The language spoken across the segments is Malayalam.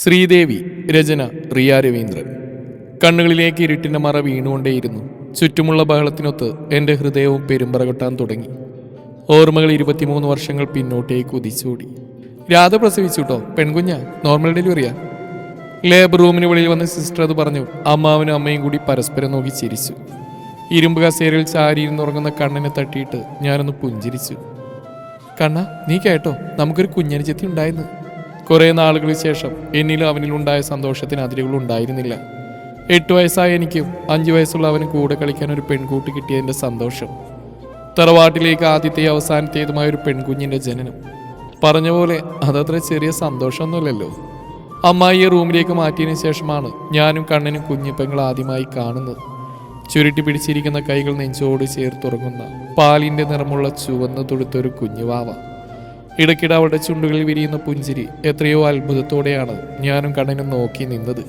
ശ്രീദേവി രചന റിയ രവീന്ദ്രൻ. കണ്ണുകളിലേക്ക് ഇരുട്ടിന്റെ മറ വീണുകൊണ്ടേയിരുന്നു. ചുറ്റുമുള്ള ബഹളത്തിനൊത്ത് എന്റെ ഹൃദയവും പെരുമ്പറകൊട്ടാൻ തുടങ്ങി. ഓർമ്മകൾ ഇരുപത്തിമൂന്ന് വർഷങ്ങൾ പിന്നോട്ടേക്ക് കുതിച്ചോടി. രാധ പ്രസവിച്ചുട്ടോ പെൺകുഞ്ഞ? നോർമൽ ഡെലിവറിയാ ലേബർ റൂമിന് വെളിയിൽ വന്ന സിസ്റ്റർ അത് പറഞ്ഞു അമ്മാവനും അമ്മയും കൂടി പരസ്പരം നോക്കി ചിരിച്ചു. ഇരുമ്പ് കസേരയിൽ ചാരിയിരുന്നുറങ്ങുന്ന കണ്ണിനെ തട്ടിയിട്ട് ഞാനൊന്ന് പുഞ്ചിരിച്ചു. കണ്ണ നീ കേട്ടോ നമുക്കൊരു കുഞ്ഞനുജത്തി ഉണ്ടായിരുന്നു കുറെ നാളുകൾക്ക് ശേഷം എന്നിലും അവനിലുണ്ടായ സന്തോഷത്തിന് അതിരുകൾ ഉണ്ടായിരുന്നില്ല. എട്ട് വയസ്സായ എനിക്കും അഞ്ച് വയസ്സുള്ള അവന് കൂടെ കളിക്കാൻ ഒരു പെൺകുട്ടി കിട്ടിയതിന്റെ സന്തോഷം. തറവാട്ടിലേക്ക് ആദ്യത്തെ അവസാനത്തേതുമായ ഒരു പെൺകുഞ്ഞിന്റെ ജനനം. പറഞ്ഞ പോലെ അതത്ര ചെറിയ സന്തോഷമൊന്നുമില്ലല്ലോ. അമ്മായിയെ റൂമിലേക്ക് മാറ്റിയതിനു ശേഷമാണ് ഞാനും കണ്ണനും കുഞ്ഞിപ്പങ്ങൾ ആദ്യമായി കാണുന്നത്. ചുരുട്ടി പിടിച്ചിരിക്കുന്ന കൈകൾ നെഞ്ചോട് ചേർത്തുറങ്ങുന്ന പാലിന്റെ നിറമുള്ള ചുവന്ന് തൊടുത്തൊരു കുഞ്ഞുവാവ ഇടയ്ക്കിടെ അവളുടെ ചുണ്ടുകളിൽ വിരിയുന്ന പുഞ്ചിരി എത്രയോ അത്ഭുതത്തോടെയാണ് ഞാനും കണ്ണനും നോക്കി നിന്നത്.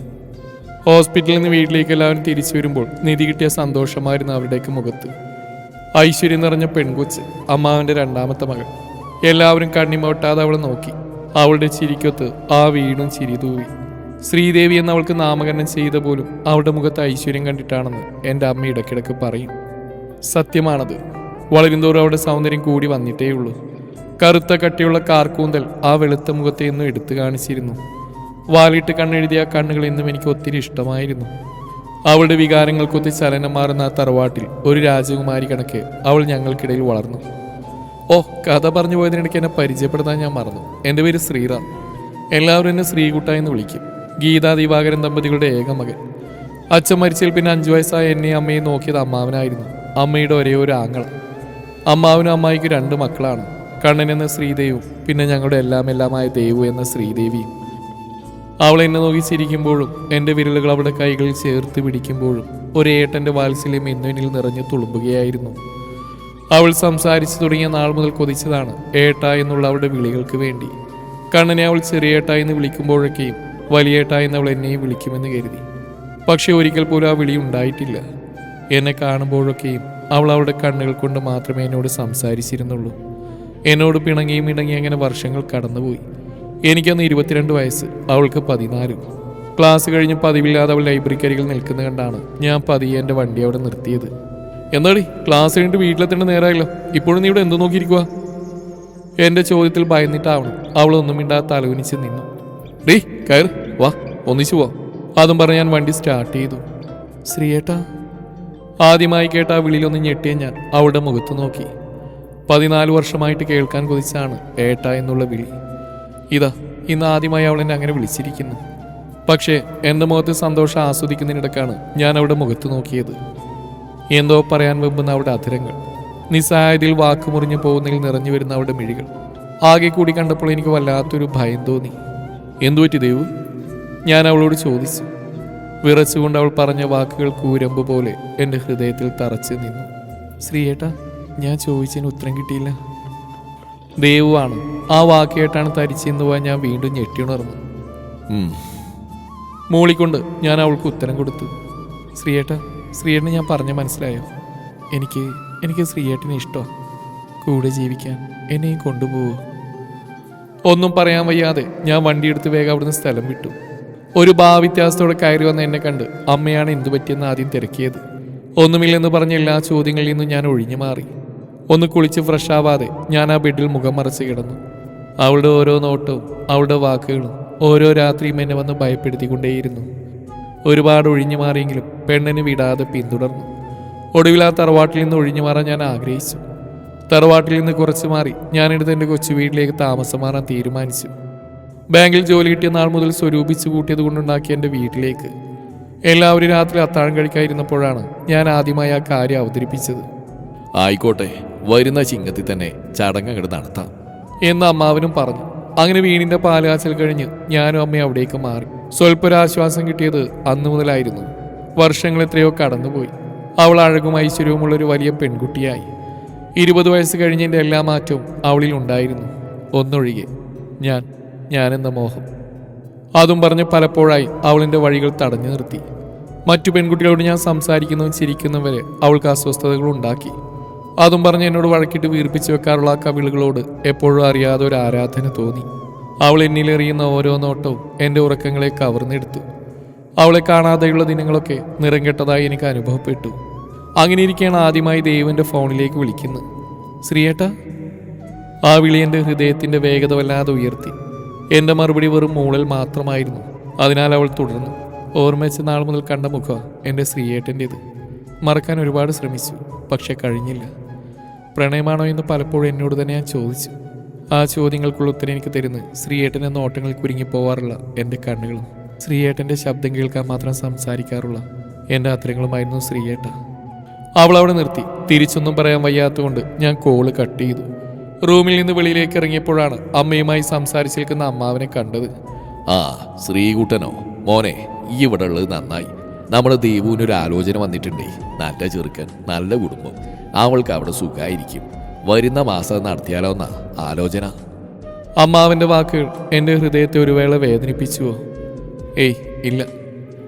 ഹോസ്പിറ്റലിൽ നിന്ന് വീട്ടിലേക്ക് എല്ലാവരും തിരിച്ചു വരുമ്പോൾ നിധി കിട്ടിയ സന്തോഷമായിരുന്നു അവരുടെയൊക്കെ മുഖത്ത്. ഐശ്വര്യം നിറഞ്ഞ പെൺകൊച്ച് അമ്മാവിന്റെ രണ്ടാമത്തെ മകൾ എല്ലാവരും കണ്ണിമൊട്ടാതെ അവളെ നോക്കി. അവളുടെ ചിരിക്കൊത്ത് ആ വീടും ചിരി തൂവി. ശ്രീദേവി എന്ന് അവൾക്ക് നാമകരണം ചെയ്ത പോലും അവളുടെ മുഖത്ത് ഐശ്വര്യം കണ്ടിട്ടാണെന്ന് എന്റെ അമ്മ ഇടയ്ക്കിടയ്ക്ക് പറയും. സത്യമാണത്. വളരുന്തോറും അവളുടെ സൗന്ദര്യം കൂടി വന്നിട്ടേയുള്ളൂ. കറുത്ത കട്ടിയുള്ള കാർക്കൂന്തൽ ആ വെളുത്ത മുഖത്തെ ഇന്നും എടുത്തു കാണിച്ചിരുന്നു. വാലിട്ട് കണ്ണെഴുതിയ കണ്ണുകൾ ഇന്നും എനിക്ക് ഒത്തിരി ഇഷ്ടമായിരുന്നു. അവളുടെ വികാരങ്ങൾക്കൊത്ത് ചലനം മാറുന്ന ആ തറവാട്ടിൽ ഒരു രാജകുമാരി കണക്ക് അവൾ ഞങ്ങൾക്കിടയിൽ വളർന്നു. ഓ കഥ പറഞ്ഞു പോയതിനിടയ്ക്ക് എന്നെ പരിചയപ്പെടുത്താൻ ഞാൻ മറന്നു. എന്റെ പേര് ശ്രീറാം. എല്ലാവരും എന്നെ ശ്രീകുട്ട എന്ന് വിളിക്കും. ഗീതാ ദിവാകരൻ ദമ്പതികളുടെ ഏക മകൻ. അച്ഛൻ മരിച്ചതിൽ പിന്നെ അഞ്ചു വയസ്സായ എന്നെ അമ്മയെ നോക്കിയത് അമ്മാവനായിരുന്നു. അമ്മയുടെ ഒരേ ഒരു ആങ്ങള. അമ്മാവനും അമ്മായിക്ക് രണ്ട് മക്കളാണ്. കണ്ണൻ എന്ന ശ്രീദേവും പിന്നെ ഞങ്ങളുടെ എല്ലാം എല്ലാമായ ദേവു എന്ന ശ്രീദേവിയും അവൾ എന്നെ നോക്കി ചിരിക്കുമ്പോഴും എന്റെ വിരലുകൾ അവളുടെ കൈകളിൽ ചേർത്ത് പിടിക്കുമ്പോഴും ഒരേട്ടന്റെ വാത്സല്യം എന്നുവിനിൽ നിറഞ്ഞു തുളുമ്പുകയായിരുന്നു. അവൾ സംസാരിച്ചു തുടങ്ങിയ നാൾ മുതൽ കൊതിച്ചതാണ് ഏട്ട എന്നുള്ള അവളുടെ വിളികൾക്ക് വേണ്ടി. കണ്ണനെ അവൾ ചെറിയേട്ട എന്ന് വിളിക്കുമ്പോഴൊക്കെയും വലിയേട്ട എന്ന് അവൾ എന്നെയും വിളിക്കുമെന്ന് കരുതി. പക്ഷേ ഒരിക്കൽ പോലും ആ വിളി ഉണ്ടായിട്ടില്ല. എന്നെ കാണുമ്പോഴൊക്കെയും അവൾ അവളുടെ കണ്ണുകൾ കൊണ്ട് മാത്രമേ എന്നോട് സംസാരിച്ചിരുന്നുള്ളൂ. എന്നോട് പിണങ്ങിയും ഇണങ്ങി അങ്ങനെ വർഷങ്ങൾ കടന്നുപോയി. എനിക്കന്ന് ഇരുപത്തിരണ്ട് വയസ്സ് അവൾക്ക് പതിനാല്. ക്ലാസ് കഴിഞ്ഞ് പതിവില്ലാതെ അവൾ ലൈബ്രറിക്കരികിൽ നിൽക്കുന്ന കണ്ടാണ് ഞാൻ പതിയെ എന്റെ വണ്ടി അവിടെ നിർത്തിയത്. എന്നാടി ക്ലാസ് കഴിഞ്ഞിട്ട് വീട്ടിലെത്തേണ്ട നേരമായല്ലോ ഇപ്പോഴും നീ ഇവിടെ എന്ത് നോക്കിയിരിക്കുക എന്റെ ചോദ്യത്തിൽ ഭയന്നിട്ടാവണം. അവൾ ഒന്നും മിണ്ടാതെ തലകുനിച്ച് നിന്നു. ഡേ കയർ വാ ഒന്നിച്ചു പോവാം. അതും പറഞ്ഞ് ഞാൻ വണ്ടി സ്റ്റാർട്ട് ചെയ്തു. ശ്രീയേട്ടാ. ആദ്യമായി കേട്ട ആ വിളിയിലൊന്ന് ഞെട്ടിയ ഞാൻ അവളുടെ മുഖത്ത് നോക്കി. പതിനാല് വർഷമായിട്ട് കേൾക്കാൻ കൊതിച്ചാണ് ഏട്ട എന്നുള്ള വിളി. ഇതാ ഇന്ന് ആദ്യമായി അവൾ എന്നെ അങ്ങനെ വിളിച്ചിരിക്കുന്നു. പക്ഷേ എന്റെ മുഖത്ത് സന്തോഷം ആസ്വദിക്കുന്നതിനിടക്കാണ് ഞാൻ അവിടെ മുഖത്ത് നോക്കിയത്. എന്തോ പറയാൻ വെമ്പുന്ന അവിടെ അധരങ്ങൾ നിസ്സഹായതയിൽ വാക്കുമുറിഞ്ഞു പോകുന്നതിൽ നിറഞ്ഞു വരുന്ന അവിടെ മിഴികൾ. ആകെ കൂടി കണ്ടപ്പോൾ എനിക്ക് വല്ലാത്തൊരു ഭയം തോന്നി. എന്തുപറ്റി ദേവു? ഞാൻ അവളോട് ചോദിച്ചു. വിറച്ചുകൊണ്ട് അവൾ പറഞ്ഞ വാക്കുകൾ കൂരമ്പ് പോലെ എന്റെ ഹൃദയത്തിൽ തറച്ചു നിന്നു. ശ്രീയേട്ടാ ഞാൻ ചോദിച്ചതിന് ഉത്തരം കിട്ടിയില്ല. ദേവുവാണ് ആ വാക്ക് കേട്ടാണ് തരിച്ചെന്ന് പോയാൽ ഞാൻ വീണ്ടും ഞെട്ടിയുണർന്നു. മൂളിക്കൊണ്ട് ഞാൻ അവൾക്ക് ഉത്തരം കൊടുത്തു. ശ്രീയേട്ട ശ്രീയേട്ടന് ഞാൻ പറഞ്ഞ മനസ്സിലായോ? എനിക്ക് എനിക്ക് ശ്രീയേട്ടനെ ഇഷ്ടമാണ് കൂടെ ജീവിക്കാൻ എന്നെയും കൊണ്ടുപോകൂ ഒന്നും പറയാൻ വയ്യാതെ ഞാൻ വണ്ടിയെടുത്ത് വേഗം അവിടുന്ന് സ്ഥലം വിട്ടു. ഒരു ഭാവിത്യാസത്തോടെ കയറി വന്ന എന്നെ കണ്ട് അമ്മയാണ് എന്തു പറ്റിയെന്ന് ആദ്യം തിരക്കിയത്. ഒന്നുമില്ലെന്ന് പറഞ്ഞ എല്ലാ ചോദ്യങ്ങളിൽ നിന്നും ഞാൻ ഒഴിഞ്ഞു മാറി. ഒന്ന് കുളിച്ച് ഫ്രഷ് ആവാതെ ഞാൻ ആ ബെഡിൽ മുഖം മറച്ച് കിടന്നു. അവളുടെ ഓരോ നോട്ടവും അവളുടെ വാക്കുകളും ഓരോ രാത്രിയും എന്നെ വന്ന് ഭയപ്പെടുത്തിക്കൊണ്ടേയിരുന്നു. ഒരുപാട് ഒഴിഞ്ഞു മാറിയെങ്കിലും പെണ്ണിന് വിടാതെ പിന്തുടർന്നു. ഒടുവിൽ ആ തറവാട്ടിൽ നിന്ന് ഒഴിഞ്ഞു മാറാൻ ഞാൻ ആഗ്രഹിച്ചു. തറവാട്ടിൽ നിന്ന് കുറച്ച് മാറി ഞാനെടുത്ത് എന്റെ കൊച്ചു വീട്ടിലേക്ക് താമസം മാറാൻ തീരുമാനിച്ചു. ബാങ്കിൽ ജോലി കിട്ടിയ നാൾ മുതൽ സ്വരൂപിച്ച് കൂട്ടിയത് കൊണ്ടുണ്ടാക്കിയ എന്റെ വീട്ടിലേക്ക്. എല്ലാവരും രാത്രി അത്താഴം കഴിക്കാതിരുന്നപ്പോഴാണ് ഞാൻ ആദ്യമായി ആ കാര്യം അവതരിപ്പിച്ചത്. ആയിക്കോട്ടെ. വരുന്ന ചിങ്ങത്തിൽ തന്നെ ചടങ്ങ് അങ്ങോട്ട് നടത്താം. എന്ന് അമ്മാവനും പറഞ്ഞു. അങ്ങനെ വീണിന്റെ പാലുകാച്ചൽ കഴിഞ്ഞ് ഞാനും അമ്മയും അവിടേക്ക് മാറി. സ്വല്പൊരാശ്വാസം കിട്ടിയത് അന്നു മുതലായിരുന്നു. വർഷങ്ങൾ എത്രയോ കടന്നുപോയി. അവൾ അഴകും ഐശ്വര്യവുമുള്ള ഒരു വലിയ പെൺകുട്ടിയായി. ഇരുപത് വയസ്സ് കഴിഞ്ഞതിന്റെ എല്ലാ മാറ്റവും അവളിൽ ഉണ്ടായിരുന്നു. ഒന്നൊഴികെ ഞാൻ ഞാനെന്ന മോഹം. അതും പറഞ്ഞ് പലപ്പോഴായി അവളിന്റെ വഴികൾ തടഞ്ഞു നിർത്തി. മറ്റു പെൺകുട്ടികളോട് ഞാൻ സംസാരിക്കുന്നതും ചിരിക്കുന്നവരെ അവൾക്ക് അസ്വസ്ഥതകൾ ഉണ്ടാക്കി. അതും പറഞ്ഞ് എന്നോട് വഴക്കിട്ട് വീർപ്പിച്ച് വെക്കാറുള്ള ആ കവിളുകളോട് എപ്പോഴും അറിയാതെ ഒരു ആരാധന തോന്നി. അവൾ എന്നിലെറിയുന്ന ഓരോ നോട്ടവും എന്റെ ഉറക്കങ്ങളെ കവർന്നെടുത്തു. അവളെ കാണാതെയുള്ള ദിനങ്ങളൊക്കെ നിറം കെട്ടതായി എനിക്ക് അനുഭവപ്പെട്ടു. അങ്ങനെ ഇരിക്കുകയാണ് ആദ്യമായി ദൈവന്റെ ഫോണിലേക്ക് വിളിക്കുന്നത്. ശ്രീയേട്ട? ആ വിളി എന്റെ ഹൃദയത്തിന്റെ വേഗത വല്ലാതെ ഉയർത്തി. എന്റെ മറുപടി വെറും മൂളൽ മാത്രമായിരുന്നു. അതിനാൽ അവൾ തുടർന്നു. ഓർമ്മിച്ച നാൾ മുതൽ കണ്ട മുഖം എന്റെ ശ്രീയേട്ടന്റേത്. മറക്കാൻ ഒരുപാട് ശ്രമിച്ചു പക്ഷെ കഴിഞ്ഞില്ല. പ്രണയമാണോ എന്ന് പലപ്പോഴും എന്നോട് തന്നെ ഞാൻ ചോദിച്ചു. ആ ചോദ്യങ്ങൾക്കുള്ള ഉത്തരം എനിക്ക് തരുന്ന. ശ്രീയേട്ടൻ എന്ന ഓട്ടങ്ങളിൽ കുരുങ്ങി പോവാറുള്ള എന്റെ കണ്ണുകളും. ശ്രീയേട്ടന്റെ ശബ്ദം കേൾക്കാൻ മാത്രം സംസാരിക്കാറുള്ള എന്റെ അത്തരങ്ങളുമായിരുന്നു ശ്രീയേട്ട. അവൾ അവിടെ നിർത്തി. തിരിച്ചൊന്നും പറയാൻ വയ്യാത്തതുകൊണ്ട് ഞാൻ കോൾ കട്ട് ചെയ്തു. റൂമിൽ നിന്ന് വെളിയിലേക്ക് ഇറങ്ങിയപ്പോഴാണ് അമ്മയുമായി സംസാരിച്ചിരിക്കുന്ന അമ്മാവനെ കണ്ടത്. ആ ശ്രീകുട്ടനോ? മോനെ ഇവിടെ ഉള്ളത് നന്നായി. നമ്മുടെ ദേവുവിനൊരു ആലോചന വന്നിട്ടുണ്ടേ. നല്ല ചെറുക്കൻ നല്ല കുടുംബം. അവൾക്ക് അവിടെ സുഖമായിരിക്കും വരുന്ന മാസം നടത്തിയാലോ എന്നാ? ആലോചന. അമ്മാവന്റെ വാക്കുകൾ എന്റെ ഹൃദയത്തെ ഒരു വേള വേദനിപ്പിച്ചുവോ? ഏയ് ഇല്ല.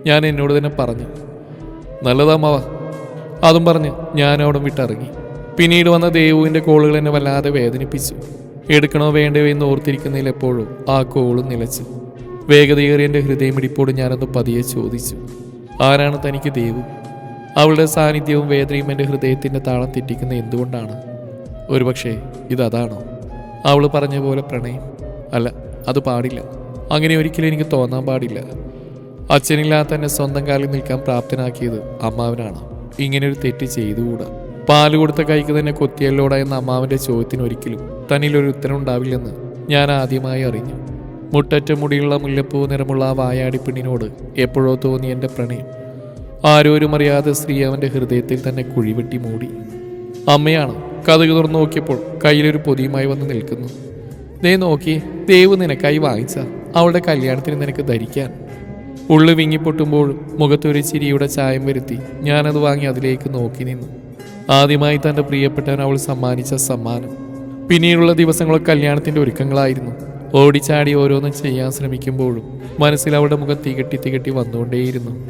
ഞാൻ എന്നോട് തന്നെ പറഞ്ഞു. നല്ലതാ അമ്മാവ. അതും പറഞ്ഞ് ഞാൻ അവിടെ വിട്ടിറങ്ങി. പിന്നീട് വന്ന ദേവുവിന്റെ കോളുകൾ എന്നെ വല്ലാതെ വേദനിപ്പിച്ചു. എടുക്കണോ വേണ്ടയോ എന്ന് ഓർത്തിരിക്കുന്നതിൽ എപ്പോഴും ആ കോളും നിലച്ചു. വേഗതയേറിയ എന്റെ ഹൃദയമിടിപ്പോട് ഞാനൊന്ന് പതിയെ ചോദിച്ചു. ആരാണ് തനിക്ക് ദൈവം? അവളുടെ സാന്നിധ്യവും വേദനയും എന്റെ ഹൃദയത്തിന്റെ താളം തെറ്റിക്കുന്ന എന്തുകൊണ്ടാണ്? ഒരുപക്ഷെ ഇതതാണോ? അവൾ പറഞ്ഞ പോലെ പ്രണയം. അല്ല അത് പാടില്ല. അങ്ങനെ ഒരിക്കലും എനിക്ക് തോന്നാൻ പാടില്ല. അച്ഛനില്ലാത്ത തന്നെ സ്വന്തം കാലിൽ നിൽക്കാൻ പ്രാപ്തനാക്കിയത് അമ്മാവനാണ്. ഇങ്ങനൊരു തെറ്റ് ചെയ്തുകൂടാ? പാൽ കൊടുത്ത കൈക്ക് തന്നെ കൊത്തിയല്ലോട എന്ന അമ്മാവന്റെ ചോദ്യത്തിന് ഒരിക്കലും തന്നിലൊരു ഉത്തരം ഉണ്ടാവില്ലെന്ന് ഞാൻ ആദ്യമായി അറിഞ്ഞു. മുട്ടറ്റ മുടിയുള്ള മുല്ലപ്പൂ നിറമുള്ള ആ വായാടി പെണ്ണിനോട് എപ്പോഴോ തോന്നി എന്റെ പ്രണയം. ആരോരും അറിയാതെ സ്ത്രീ അവന്റെ ഹൃദയത്തിൽ തന്നെ കുഴിവെട്ടി മൂടി. അമ്മയാണ് കഥക തുറന്നു നോക്കിയപ്പോൾ കയ്യിലൊരു പൊതിയുമായി വന്ന് നിൽക്കുന്നു. ദേ നോക്കി ദേവ് നിനക്കായി വാങ്ങിച്ച. അവളുടെ കല്യാണത്തിന് നിനക്ക് ധരിക്കാൻ. ഉള്ളു വിങ്ങിപ്പൊട്ടുമ്പോഴും മുഖത്തൊരു ചിരിയുടെ ചായം വരുത്തി ഞാനത് വാങ്ങി അതിലേക്ക് നോക്കി നിന്നു. ആദ്യമായി തന്റെ പ്രിയപ്പെട്ടവൻ അവൾ സമ്മാനിച്ച സമ്മാനം. പിന്നീടുള്ള ദിവസങ്ങളൊക്കെ കല്യാണത്തിന്റെ ഒരുക്കങ്ങളായിരുന്നു. ഓടിച്ചാടി ഓരോന്നും ചെയ്യാൻ ശ്രമിക്കുമ്പോഴും മനസ്സിൽ അവളുടെ മുഖം തികട്ടി തികട്ടി വന്നുകൊണ്ടേയിരുന്നു.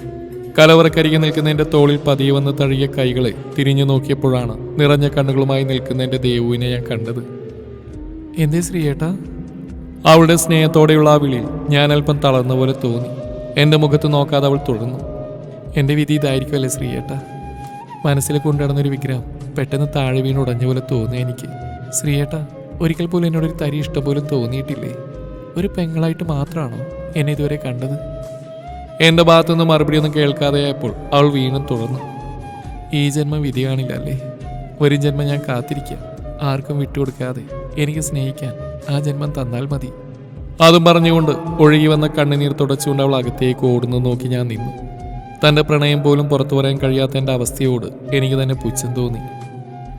കലവറക്കരികെ നിൽക്കുന്ന എന്റെ തോളിൽ പതിയെ വന്ന് തഴുകിയ കൈകളെ തിരിഞ്ഞു നോക്കിയപ്പോഴാണ് നിറഞ്ഞ കണ്ണുകളുമായി നിൽക്കുന്ന എന്റെ ദേവുവിനെ ഞാൻ കണ്ടത്. എന്തേ ശ്രീയേട്ടാ? അവളുടെ സ്നേഹത്തോടെയുള്ള ആ വിളിയിൽ ഞാൻ അല്പം തളർന്ന പോലെ തോന്നി. എന്റെ മുഖത്ത് നോക്കാതെ അവൾ തുടർന്നു എന്റെ വിധി ഇതായിരിക്കുമല്ലേ ശ്രീയേട്ട? മനസ്സിൽ കൊണ്ടുനടന്നൊരു വിഗ്രഹം പെട്ടെന്ന് താഴെ വീണ് ഉടഞ്ഞ പോലെ തോന്നി എനിക്ക്. ശ്രീയേട്ടാ ഒരിക്കൽ പോലും എന്നോടൊരു തരി ഇഷ്ടം പോലും തോന്നിയിട്ടില്ലേ? ഒരു പെങ്ങളായിട്ട് മാത്രമാണോ എന്നെ ഇതുവരെ കണ്ടത്? എന്റെ ഭാഗത്തുനിന്ന് മറുപടി ഒന്നും കേൾക്കാതെയായപ്പോൾ അവൾ വീണ്ടും തുടർന്നു. ഈ ജന്മം വിധി കാണില്ല അല്ലേ ഒരു ജന്മം ഞാൻ കാത്തിരിക്കാം. ആർക്കും വിട്ടുകൊടുക്കാതെ എനിക്ക് സ്നേഹിക്കാൻ ആ ജന്മം തന്നാൽ മതി. അതും പറഞ്ഞുകൊണ്ട് ഒഴുകി വന്ന കണ്ണുനീർ തുടച്ചുകൊണ്ട് അവൾ അകത്തേക്ക് ഓടുന്നു നോക്കി ഞാൻ നിന്നു. തന്റെ പ്രണയം പോലും പുറത്തു പറയാൻ കഴിയാത്ത എന്റെ അവസ്ഥയോട് എനിക്ക് തന്നെ പുച്ഛം തോന്നി.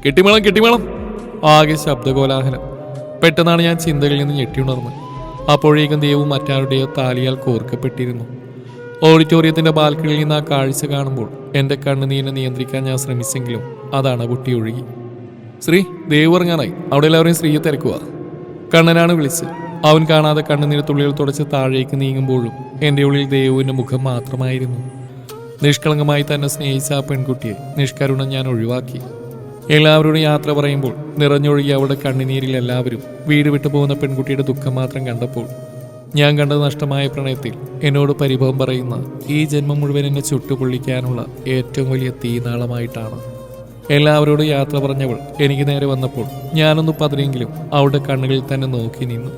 കെട്ടിമേളം കെട്ടിമേളം. ആകെ ശബ്ദകോലാഹലം. പെട്ടെന്നാണ് ഞാൻ ചിന്തകളിൽ നിന്ന് ഞെട്ടിയുണർന്നത്. അപ്പോഴേക്കും ദൈവവും മറ്റാരുടെയോ താലിയാൽ കോർക്കപ്പെട്ടിരുന്നു. ഓഡിറ്റോറിയത്തിന്റെ ബാൽക്കണിയിൽ നിന്ന് ആ കാഴ്ച കാണുമ്പോൾ എന്റെ കണ്ണുനീരിനെ നിയന്ത്രിക്കാൻ ഞാൻ ശ്രമിച്ചെങ്കിലും അതാണ് പൊട്ടി ഒഴുകി. ശ്രീ ദേവ് ഇറങ്ങാനായി അവിടെ എല്ലാവരെയും സ്ത്രീയെ തിരക്കുക. കണ്ണനാണ് വിളിച്ച് അവൻ കാണാതെ കണ്ണുനീർ തുള്ളികൾ തുടച്ച് താഴേക്ക് നീങ്ങുമ്പോഴും എന്റെ ഉള്ളിൽ ദേവുവിന്റെ മുഖം മാത്രമായിരുന്നു. നിഷ്കളങ്കമായി തന്നെ സ്നേഹിച്ച ആ പെൺകുട്ടിയെ നിഷ്കരുണം ഞാൻ ഒഴിവാക്കി. എല്ലാവരോടും യാത്ര പറയുമ്പോൾ നിറഞ്ഞൊഴുകി അവളുടെ കണ്ണിനീരിൽ എല്ലാവരും വീട് വിട്ടു പോകുന്ന പെൺകുട്ടിയുടെ ദുഃഖം മാത്രം കണ്ടപ്പോൾ ഞാൻ കണ്ടത് നഷ്ടമായ പ്രണയത്തിൽ എന്നോട് പരിഭവം പറയുന്ന ഈ ജന്മം മുഴുവൻ എന്നെ ചുട്ടുപൊള്ളിക്കാനുള്ള ഏറ്റവും വലിയ തീനാളമായിട്ടാണ്. എല്ലാവരോടും യാത്ര പറഞ്ഞവൾ എനിക്ക് നേരെ വന്നപ്പോൾ ഞാനൊന്ന് പതിരെങ്കിലും അവളുടെ കണ്ണുകളിൽ തന്നെ നോക്കി നിന്നു.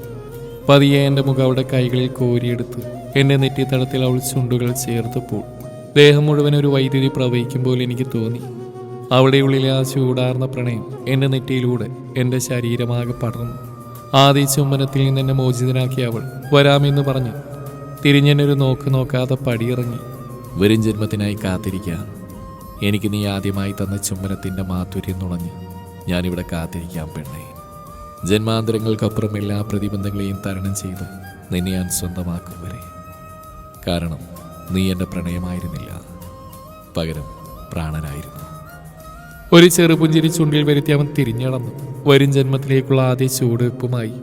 പതിയെ എന്റെ മുഖം അവളുടെ കൈകളിൽ കോരിയെടുത്ത് എന്റെ നെറ്റിത്തടത്തിൽ അവൾ ചുണ്ടുകൾ ചേർത്തപ്പോൾ ദേഹം മുഴുവൻ ഒരു വൈദ്യുതി പ്രവഹിക്കുമ്പോൾ എനിക്ക് തോന്നി. അവിടെ ഉള്ളിലെ ആ ചൂടാർന്ന പ്രണയം എന്റെ നെറ്റിയിലൂടെ എന്റെ ശരീരമാകെ പടർന്നു. ആദ്യ ചുംബനത്തിൽ നിന്ന് എന്നെ മോചിതനാക്കിയ അവൾ വരാമെന്ന് പറഞ്ഞു തിരിഞ്ഞെന്നൊരു നോക്ക് നോക്കാതെ പടിയിറങ്ങി. വരും ജന്മത്തിനായി കാത്തിരിക്കുക എനിക്ക് നീ ആദ്യമായി തന്ന ചുംബനത്തിന്റെ മാധുര്യം നുണഞ്ഞ് ഞാനിവിടെ കാത്തിരിക്കാം പെണ്ണെ. ജന്മാന്തരങ്ങൾക്കപ്പുറം എല്ലാ പ്രതിബന്ധങ്ങളെയും തരണം ചെയ്ത് നിന്നെ ഞാൻ സ്വന്തമാക്കും വരെ. കാരണം നീ എന്റെ പ്രണയമായിരുന്നില്ല പകരം പ്രാണനായിരുന്നു. ഒരു ചെറുപുഞ്ചിരി ചുണ്ടിൽ വരുത്തി അവൻ തിരിഞ്ഞടന്നു വരും ജന്മത്തിലേക്കുള്ള ആദ്യ ചൂടുവെപ്പുമായി